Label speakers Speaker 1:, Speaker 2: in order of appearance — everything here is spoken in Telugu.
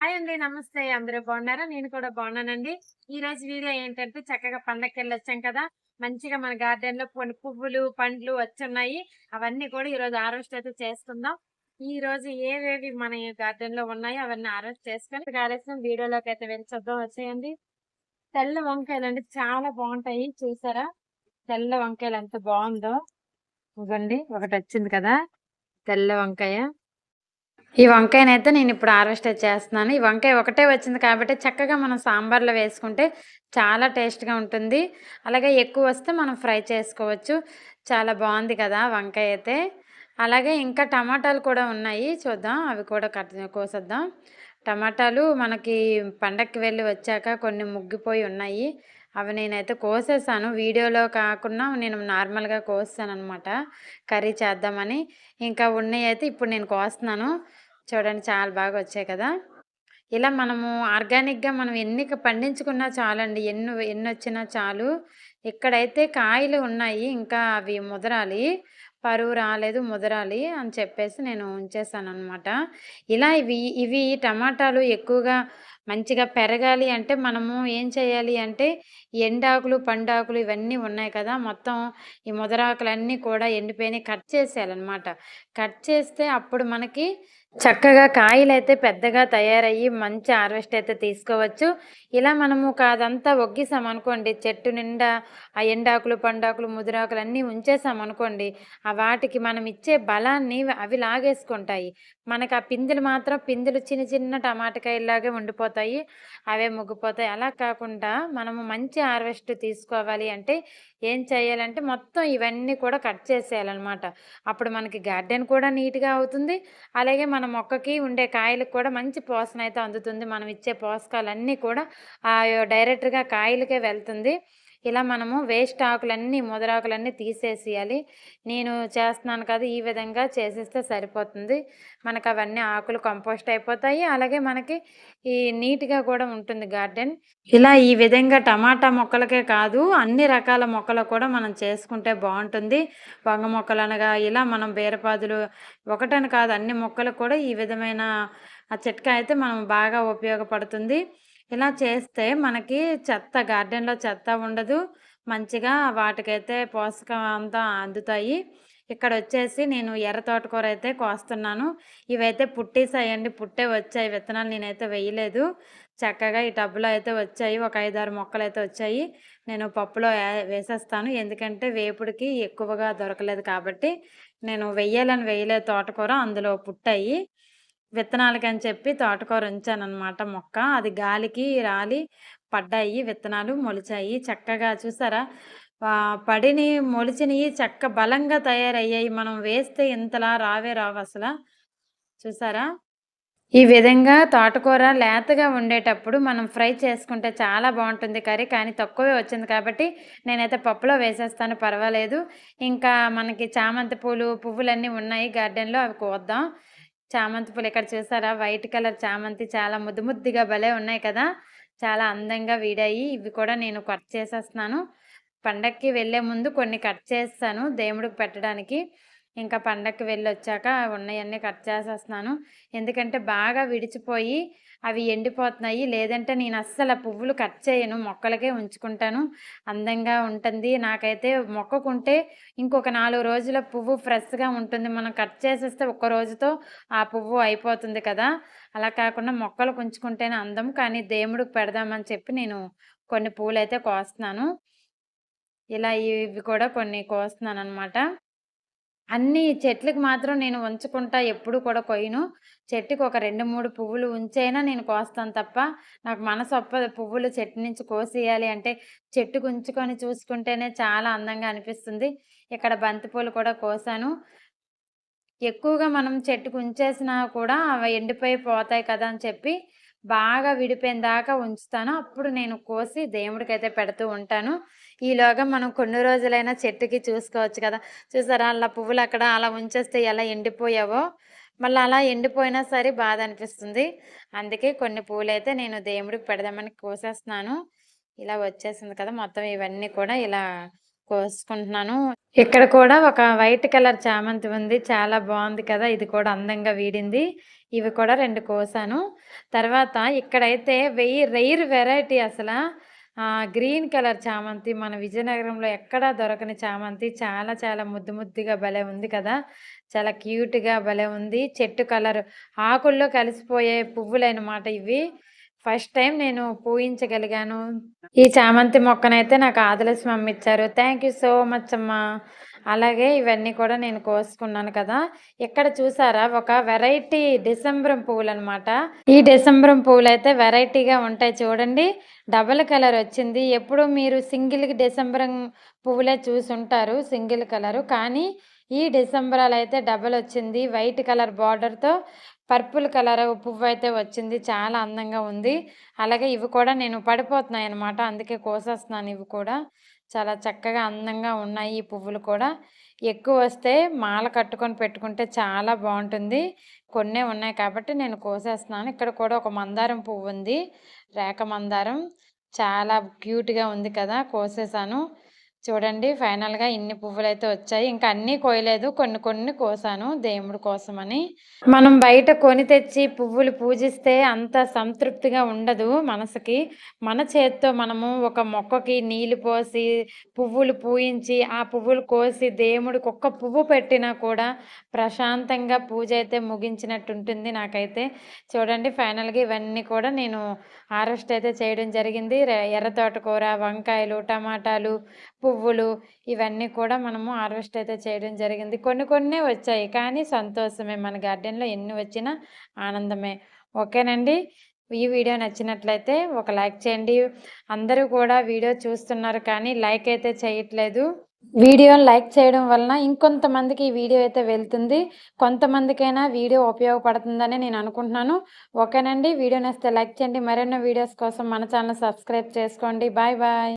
Speaker 1: హాయ్ అండి నమస్తే. అందరూ బాగున్నారా? నేను కూడా బాగున్నానండి. ఈ రోజు వీడియో ఏంటంటే చక్కగా పండగకి వెళ్ళొచ్చాం కదా. మంచిగా మన గార్డెన్లో కొన్ని పువ్వులు పండ్లు వచ్చున్నాయి. అవన్నీ కూడా ఈ రోజు హార్వెస్ట్ అయితే చేసుకుందాం. ఈ రోజు ఏవేవి మన గార్డెన్లో ఉన్నాయో అవన్నీ హార్వెస్ట్ చేసుకొని కాలేసిన వీడియోలోకి అయితే వెళ్ళి చూద్దాం. వచ్చేయండి. తెల్ల వంకాయలు అండి చాలా బాగుంటాయి. చూసారా? తెల్ల వంకాయలు ఎంత బాగుందో. ఇవ్వండి ఒకటి వచ్చింది కదా. తెల్ల వంకాయ. ఈ వంకాయనైతే నేను ఇప్పుడు హార్వెస్ట్ చేస్తున్నాను. ఈ వంకాయ ఒకటే వచ్చింది కాబట్టి చక్కగా మనం సాంబార్లో వేసుకుంటే చాలా టేస్ట్గా ఉంటుంది. అలాగే ఎక్కువ వస్తే మనం ఫ్రై చేసుకోవచ్చు. చాలా బాగుంది కదా వంకాయ అయితే. అలాగే ఇంకా టమాటాలు కూడా ఉన్నాయి. చూద్దాం. అవి కూడా కట్ కోసేద్దాం. టమాటాలు మనకి పండక్కి వెళ్ళి వచ్చాక కొన్ని ముగ్గిపోయి ఉన్నాయి. అవి నేనైతే కోసేసాను. వీడియోలో కాకుండా నేను నార్మల్గా కోస్తాను అనమాట కర్రీ చేద్దామని. ఇంకా ఉన్నాయి అయితే ఇప్పుడు నేను కోస్తున్నాను. చూడండి చాలా బాగా వచ్చాయి కదా. ఇలా మనము ఆర్గానిక్గా మనం ఎన్ని పండించుకున్నా చాలండి. ఎన్ని ఎన్ని వచ్చినా చాలు. ఇక్కడైతే కాయలు ఉన్నాయి. ఇంకా అవి ముదరాలి. పరువు రాలేదు ముదరాలి అని చెప్పేసి నేను ఉంచేసాను అనమాట ఇలా ఇవి ఇవి టమాటాలు ఎక్కువగా మంచిగా పెరగాలి అంటే మనము ఏం చేయాలి అంటే ఎండాకులు పండాకులు ఇవన్నీ ఉన్నాయి కదా. మొత్తం ఈ ముదరాకులన్నీ కూడా ఎండిపోయినాయి. కట్ చేసేయాలన్నమాట. కట్ చేస్తే అప్పుడు మనకి చక్కగా కాయలు అయితే పెద్దగా తయారయ్యి మంచి హార్వెస్ట్ అయితే తీసుకోవచ్చు. ఇలా మనము కాదంతా ఒగ్గిసామనుకోండి చెట్టు నిండా ఆ ఎండాకులు పండాకులు ముదిరాకులు అన్నీ ఉంచేసామనుకోండి ఆ వాటికి మనం ఇచ్చే బలాన్ని అవి లాగేసుకుంటాయి. మనకు ఆ పిందెలు మాత్రం పిందెలు చిన్న చిన్న టమాటకాయలాగే ఉండిపోతాయి అవే ముగ్గిపోతాయి. అలా కాకుండా మనము మంచి హార్వెస్ట్ తీసుకోవాలి అంటే ఏం చేయాలంటే మొత్తం ఇవన్నీ కూడా కట్ చేసేయాలన్నమాట. అప్పుడు మనకి గార్డెన్ కూడా నీట్గా అవుతుంది. అలాగే మనం మొక్కకి ఉండే కాయలకు కూడా మంచి పోషణ అయితే అందుతుంది. మనం ఇచ్చే పోషకాలన్నీ కూడా డైరెక్ట్గా కాయలకే వెళ్తుంది. ఇలా మనము వేస్ట్ ఆకులన్నీ ముదరాకులన్నీ తీసేసేయాలి. నేను చేస్తున్నాను కదా ఈ విధంగా చేసేస్తే సరిపోతుంది. మనకు అవన్నీ ఆకులు కంపోస్ట్ అయిపోతాయి. అలాగే మనకి ఈ నీట్గా కూడా ఉంటుంది గార్డెన్. ఇలా ఈ విధంగా టమాటా మొక్కలకే కాదు అన్ని రకాల మొక్కలు కూడా మనం చేసుకుంటే బాగుంటుంది. వంగ మొక్కలు అనగా ఇలా మనం బీరపాదులు ఒకటని కాదు అన్ని మొక్కలు కూడా ఈ విధమైన ఆ చిట్కా అయితే మనం బాగా ఉపయోగపడుతుంది. ఇలా చేస్తే మనకి చెత్త గార్డెన్లో చెత్త ఉండదు. మంచిగా వాటికైతే పోషకం అంతా అందుతాయి. ఇక్కడ వచ్చేసి నేను ఎర్ర తోటకూర అయితే కోస్తున్నాను. ఇవైతే పుట్టేసాయండి. పుట్టే వచ్చాయి. విత్తనాలు నేనైతే వేయలేదు. చక్కగా ఈ టబ్లో అయితే వచ్చాయి. ఒక ఐదారు మొక్కలు అయితే వచ్చాయి. నేను పప్పులో వేసేస్తాను. ఎందుకంటే వేపుడికి ఎక్కువగా దొరకలేదు కాబట్టి నేను వెయ్యాలని వేయలేదు తోటకూర. అందులో పుట్టాయి. విత్తనాలకి అని చెప్పి తోటకూర ఉంచానన్నమాట మొక్క. అది గాలికి రాలి పడ్డాయి విత్తనాలు మొలిచాయి. చక్కగా చూసారా? పడిని మొలిచినవి చక్క బలంగా తయారయ్యాయి. మనం వేస్తే ఇంతలా రావే రావు అసలు. చూసారా? ఈ విధంగా తోటకూర లేతగా ఉండేటప్పుడు మనం ఫ్రై చేసుకుంటే చాలా బాగుంటుంది కర్రీ. కానీ తక్కువే వచ్చింది కాబట్టి నేనైతే పప్పులో వేసేస్తాను పర్వాలేదు. ఇంకా మనకి చామంతి పూలు పువ్వులన్నీ ఉన్నాయి గార్డెన్లో అవి కోద్దాం. చామంతి పూలు ఇక్కడ చూసారా? వైట్ కలర్ చామంతి చాలా ముద్దు ముద్దుగా భలే ఉన్నాయి కదా? చాలా అందంగా వీడాయి. ఇవి కూడా నేను కట్ చేసేస్తున్నాను. పండక్కి వెళ్ళే ముందు కొన్ని కట్ చేస్తాను దేవుడికి పెట్టడానికి. ఇంకా పండక్కి వెళ్ళి వచ్చాక ఉన్నాయన్నీ కట్ చేసేస్తున్నాను. ఎందుకంటే బాగా విడిచిపోయి అవి ఎండిపోతున్నాయి. లేదంటే నేను అస్సలు ఆ పువ్వులు కట్ చేయను. మొక్కలకే ఉంచుకుంటాను. అందంగా ఉంటుంది. నాకైతే మొక్కకుంటే ఇంకొక నాలుగు రోజుల పువ్వు ఫ్రెష్గా ఉంటుంది. మనం కట్ చేసేస్తే ఒక్క రోజుతో ఆ పువ్వు అయిపోతుంది కదా. అలా కాకుండా మొక్కలు ఉంచుకుంటేనే అందం. కానీ దేవుడికి పెడదామని చెప్పి నేను కొన్ని పూలు అయితే కోస్తున్నాను. ఇలా ఇవి కూడా కొన్ని కోస్తున్నాను అనమాట అన్ని చెట్లకు మాత్రం నేను ఉంచుకుంటా ఎప్పుడు కూడా కొయ్యను. చెట్టుకి ఒక రెండు మూడు పువ్వులు ఉంచైనా నేను కోస్తాను తప్ప నాకు మనసు ఒప్పదు పువ్వులు చెట్టు నుంచి కోసేయాలి అంటే చెట్టుకు ఉంచుకొని చూసుకుంటేనే చాలా అందంగా అనిపిస్తుంది. ఇక్కడ బంతిపూలు కూడా కోసాను. ఎక్కువగా మనం చెట్టుకు ఉంచేసినా కూడా అవి ఎండిపోయి పోతాయి కదా అని చెప్పి బాగా విడిపోయిన దాకా ఉంచుతాను. అప్పుడు నేను కోసి దేవుడికైతే పెడుతూ ఉంటాను. ఈలోగా మనం కొన్ని రోజులైనా చెట్టుకి చూసుకోవచ్చు కదా. చూసారా? అలా పువ్వులు అక్కడ అలా ఉంచేస్తే ఎలా ఎండిపోయావో? మళ్ళీ అలా ఎండిపోయినా సరే బాధ అనిపిస్తుంది. అందుకే కొన్ని పూలైతే అయితే నేను దేవుడికి పెడదామని కోసేస్తున్నాను. ఇలా వచ్చేసింది కదా మొత్తం ఇవన్నీ కూడా ఇలా కోసుకుంటున్నాను. ఇక్కడ కూడా ఒక వైట్ కలర్ చామంతి ఉంది. చాలా బాగుంది కదా. ఇది కూడా అందంగా వీడింది. ఇవి కూడా రెండు కోసాను. తర్వాత ఇక్కడైతే వెయ్యి రైర్ వెరైటీ అసలు గ్రీన్ కలర్ చామంతి మన విజయనగరంలో ఎక్కడా దొరకని చామంతి. చాలా చాలా ముద్దు ముద్దుగా భలే ఉంది కదా. చాలా క్యూట్గా భలే ఉంది. చెట్టు కలర్ ఆకుల్లో కలిసిపోయే పువ్వులన్నమాట ఇవి. ఫస్ట్ టైం నేను పూయించగలిగాను. ఈ చామంతి మొక్కనైతే నాకు ఆదలసి ఇచ్చారు. థ్యాంక్ యూ సో మచ్ అమ్మా. అలాగే ఇవన్నీ కూడా నేను కోసుకున్నాను కదా. ఇక్కడ చూసారా? ఒక వెరైటీ డిసెంబరం పువ్వులు అనమాట ఈ డిసెంబరం పువ్వులు అయితే వెరైటీగా ఉంటాయి చూడండి. డబల్ కలర్ వచ్చింది. ఎప్పుడు మీరు సింగిల్ డిసెంబరం పువ్వులే చూసి ఉంటారు సింగిల్ కలరు. కానీ ఈ డిసెంబరాలు అయితే డబల్ వచ్చింది. వైట్ కలర్ బార్డర్తో పర్పుల్ కలర్ పువ్వు అయితే వచ్చింది. చాలా అందంగా ఉంది. అలాగే ఇవి కూడా నేను పడిపోతున్నాయి అనమాట అందుకే కోసేస్తున్నాను ఇవి కూడా. చాలా చక్కగా అందంగా ఉన్నాయి ఈ పువ్వులు కూడా. ఎక్కువ వస్తే మాల కట్టుకొని పెట్టుకుంటే చాలా బాగుంటుంది. కొన్నే ఉన్నాయి కాబట్టి నేను కోసేస్తున్నాను. ఇక్కడ కూడా ఒక మందారం పువ్వు ఉంది. రేఖ మందారం. చాలా క్యూట్గా ఉంది కదా కోసేసాను. చూడండి ఫైనల్గా ఇన్ని పువ్వులు అయితే వచ్చాయి. ఇంకా అన్నీ కోయలేదు. కొన్ని కొన్ని కోసాను దేవుడి కోసమని. మనం బయట కొని తెచ్చి పువ్వులు పూజిస్తే అంత సంతృప్తిగా ఉండదు మనసుకి. మన చేత్తో మనము ఒక మొక్కకి నీళ్ళు పోసి పువ్వులు పూయించి ఆ పువ్వులు కోసి దేవుడికి ఒక్క పువ్వు పెట్టినా కూడా ప్రశాంతంగా పూజ అయితే ముగించినట్టు ఉంటుంది నాకైతే. చూడండి ఫైనల్గా ఇవన్నీ కూడా నేను హార్వెస్ట్ అయితే చేయడం జరిగింది. ఎర్ర తోటకూర వంకాయలు టమాటాలు పువ్వులు ఇవన్నీ కూడా మనము హార్వెస్ట్ అయితే చేయడం జరిగింది. కొన్ని కొన్ని వచ్చాయి కానీ సంతోషమే. మన గార్డెన్లో ఎన్ని వచ్చినా ఆనందమే. ఓకేనండి? ఈ వీడియో నచ్చినట్లయితే ఒక లైక్ చేయండి. అందరూ కూడా వీడియో చూస్తున్నారు కానీ లైక్ అయితే చేయట్లేదు. వీడియోని లైక్ చేయడం వలన ఇంకొంతమందికి ఈ వీడియో అయితే వెళ్తుంది. కొంతమందికైనా వీడియో ఉపయోగపడుతుందని నేను అనుకుంటున్నాను. ఓకేనండి? వీడియో నచ్చితే లైక్ చేయండి. మరెన్నో వీడియోస్ కోసం మన ఛానల్ సబ్స్క్రైబ్ చేసుకోండి. Bye bye.